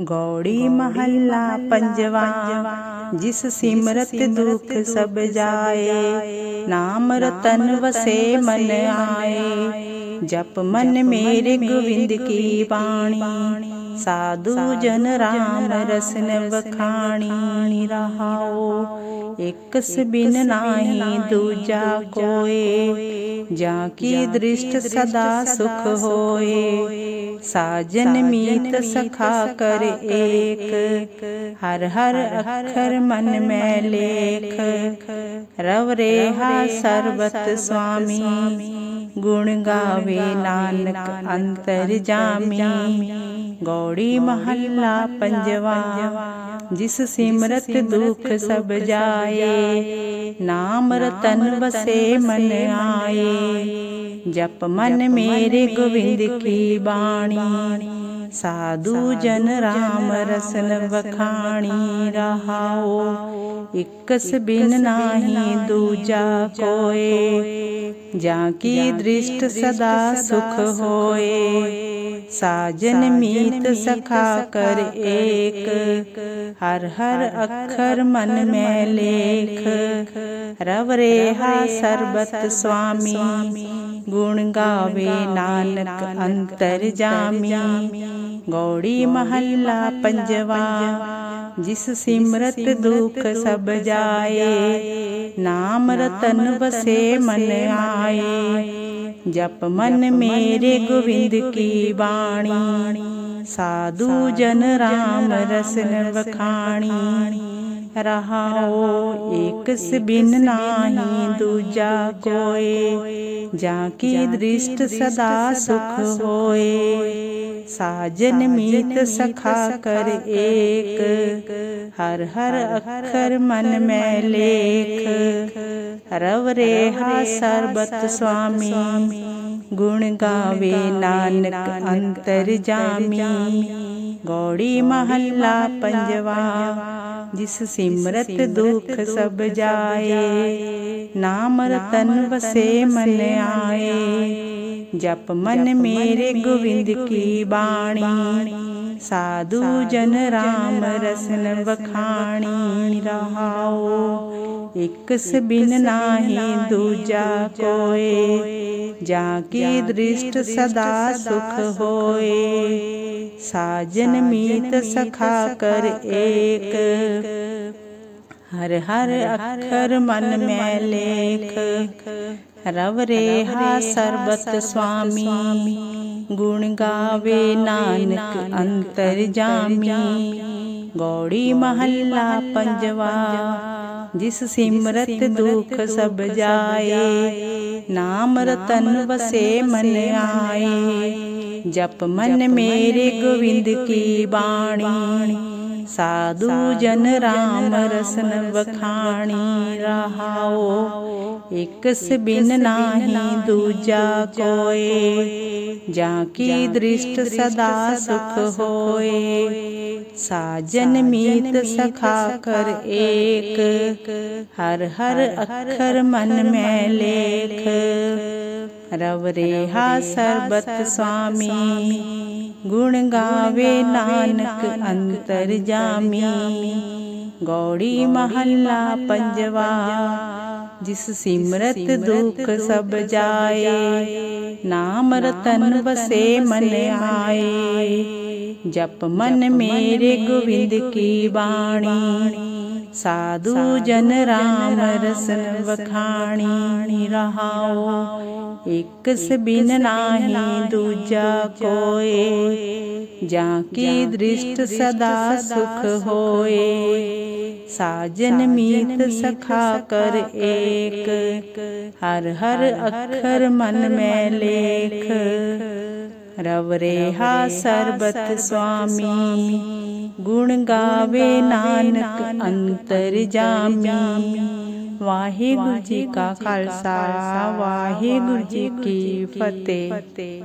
ਗੌੜੀ ਮਹੱਲਾ ਪੰਜਵਾ। ਜਿਸ ਸਿਮਰਤ ਦੁਖ ਸਭ ਜਾਏ ਨਾਮ ਰਤਨ ਵਸੇ ਮਨ ਆਏ ਜਪ ਮਨ ਮੇਰੇ ਗੋਵਿੰਦ ਕੀ ਬਾਣੀ। ਸਾਧੂ ਜਨ ਰਾਮ ਰਸਨ ਵਖਾਣੀ ਰਹਾਓ। ਇਕ ਬਿਨ ਨਾਹੀ ਦੂਜਾ ਕੋਏ। ਜਾਂ ਕੀ ਦ੍ਰਿਸ਼ਟ ਸਦਾ ਸੁਖ ਹੋਏ। ਸਾਜਨ ਮੀਤ ਸਖਾ ਕਰ ਏਕ। ਹਰ ਹਰ ਅੱਖਰ ਮਨ ਮੈਂ ਲੇਖ ਰਵ ਰੇਹਾ ਸਰਬਤ ਸੁਆਮੀ ਗੁਣ ਗਾਵੇ ਨਾਨਕ ਅੰਤਰ ਜਾਮੀ ਗੌੜੀ ਮਹੱਲਾ ਪੰਜਵਾ ਜਿਸ ਸਿਮਰਤ ਦੁਖ ਸਭ ਜਾਏ ਨਾਮ ਰਤਨ ਵਸੇ ਮਨ ਆਏ। ਜਪ ਮਨ ਮੇਰੇ ਗੋਵਿੰਦ ਕੀ ਬਾਣੀ। ਸਾਧੂ ਜਨ ਰਾਮ ਰਸਨ ਵਖਾਣੀ ਰਹਾਓ ਇਕਸ ਬਿਨ ਨਾਹੀ ਦੂਜਾ ਕੋਏ ਜਾਂ ਕੀ ਦ੍ਰਿਸ਼ਟ ਸਦਾ ਸੁਖ ਹੋਏ ਸਾਜਨ ਮੀਤ ਸਖਾ ਕਰ ਏਕ। ਹਰ ਹਰ ਅੱਖਰ ਮਨ ਮੈਂ ਲੇਖ। ਰਵ ਰੇਹਾ ਸਰਬਤ ਸੁਆਮੀ ਗੁਣ ਗਾਵੇ ਨਾਨਕ ਅੰਤਰ ਜਾਮੀ। ਗੌੜੀ ਮਹੱਲਾ ਪੰਜਵਾ। ਜਿਸ ਸਿਮਰਤ ਦੁਖ ਸਭ ਜਾਏ। ਨਾਮ ਰਤਨ ਵਸੇ ਮਨ ਆਏ। ਜਪ ਮਨ ਮੇਰੇ ਗੋਵਿੰਦ ਕੀ ਬਾਣੀ ਸਾਧੂ ਜਨ ਰਾਮ ਰਸਨ ਵਖਾਣੀ ਰਹਾਓ ਏਕਸ ਬਿਨ ਨਾਹੀ ਦੂਜਾ ਕੋਏ, ਜਾਂ ਕੀ ਦ੍ਰਿਸ਼ਟ ਸਦਾ ਸੁਖ ਹੋਏ। ਸਾਜਨ ਮੀਤ ਸਖਾ ਕਰ ਏਕ, ਹਰ ਹਰ ਅੱਖਰ ਮਨ ਮੈਂ ਲੇਖ। ਰਵ ਰੇਹਾ ਸਰਬਤ ਸੁਆਮੀ, ਗੁਣ ਗਾਵੇ ਨਾਨਕ ਅੰਤਰ ਜਾਮੀ। ਗੌੜੀ ਮਹੱਲਾ ਪੰਜਵਾ ਜਿਸ ਸਿਮਰਤ ਦੁਖ ਸਭ ਜਾਏ ਨਾਮ ਰਤਨ ਵਸੇ ਮਨ ਆਏ ਜਪ ਮਨ ਮੇਰੇ ਗੋਵਿੰਦ ਕੀ ਬਾਣੀ ਸਾਧੂ ਜਨ ਰਾਮ ਰਸਨ ਵਖਾਣੀ ਰਹਾਓ। ਇਕਸ ਬਿਨ ਨਾਹੀ ਦੂਜਾ ਕੋਏ। ਜਾਂ ਕੀ ਦ੍ਰਿਸ਼ਟ ਸਦਾ ਸੁਖ ਹੋਏ? ਸਾਜਨ ਮੀਤ ਸਖਾ ਕਰ ਏਕ। ਹਰ ਹਰ ਅੱਖਰ ਮਨ ਮੈਂ ਲੇਖ। ਰਵ ਰੇਹਾ ਸਰਬਤ ਸੁਆਮੀ ਗੁਣ ਗਾਵੇ ਨਾਨਕ ਅੰਤਰ ਜਾਮੀ। ਗੌੜੀ ਮਹੱਲਾ ਪੰਜਵਾ। ਜਿਸ ਸਿਮਰਤ ਦੁਖ ਸਭ ਜਾਏ ਨਾਮ ਰਤਨ ਵਸੇ ਮਨ ਆਏ। ਜਪ ਮਨ ਮੇਰੇ ਗੋਵਿੰਦ ਕੀ ਬਾਣੀ। ਸਾਧੂ ਜਨ ਰਾਮ ਰਸਨ ਵਖਾਣੀ ਰਹਾਓ। ਇਕਸ ਬਿਨ ਨਾਹੀ ਦੂਜਾ ਕੋਏ। ਜਾਂ ਕੀ ਦ੍ਰਿਸ਼ਟ ਸਦਾ ਸੁਖ ਹੋਏ। ਸਾਜਨ ਮੀਤ ਸਖਾ ਕਰ ਏਕ। ਹਰ ਹਰ ਅੱਖਰ ਮਨ ਮੈਂ ਲੇਖ। ਰਵ ਰੇਹਾ ਸਰਬਤ ਸੁਆਮੀ ਗੁਣ ਗਾਵੇ ਨਾਨਕ ਅੰਤਰ ਜਾਮੀ। ਗੌੜੀ ਮਹੱਲਾ ਪੰਜਵਾ। ਜਿਸ ਸਿਮਰਤ ਦੁਖ ਸਭ ਜਾਏ। ਨਾਮ ਰਤਨ ਵਸੇ ਮਨ ਆਏ। ਜਪ ਮਨ ਮੇਰੇ ਗੋਵਿੰਦ ਕੀ ਬਾਣੀ? ਸਾਧੂ ਜਨ ਰਾਮ ਰਸਨ ਵਖਾਣੀ ਰਹਾਓ। ਇਕਸ ਬਿਨ ਨਾਹੀ ਦੂਜਾ ਕੋਏ। ਜਾਂ ਕੀ ਦ੍ਰਿਸ਼ਟ ਸਦਾ ਸੁਖ ਹੋਏ। ਸਾਜਨ ਮੀਤ ਸਖਾ ਕਰ ਏਕ। ਹਰ ਹਰ ਅੱਖਰ ਮਨ ਮੈਂ ਲੇਖ। ਰਵ ਰੇਹਾ ਸਰਬਤ ਸੁਆਮੀ। ਗੁਣ ਗਾਵੇ ਨਾਨਕ ਅੰਤਰ ਜਾਮੀ। ਵਾਹਿਗੁਰੂ ਜੀ ਕਾ ਖਾਲਸਾ ਵਾਹਿਗੁਰੂ ਜੀ ਕੀ ਫਤਿਹ।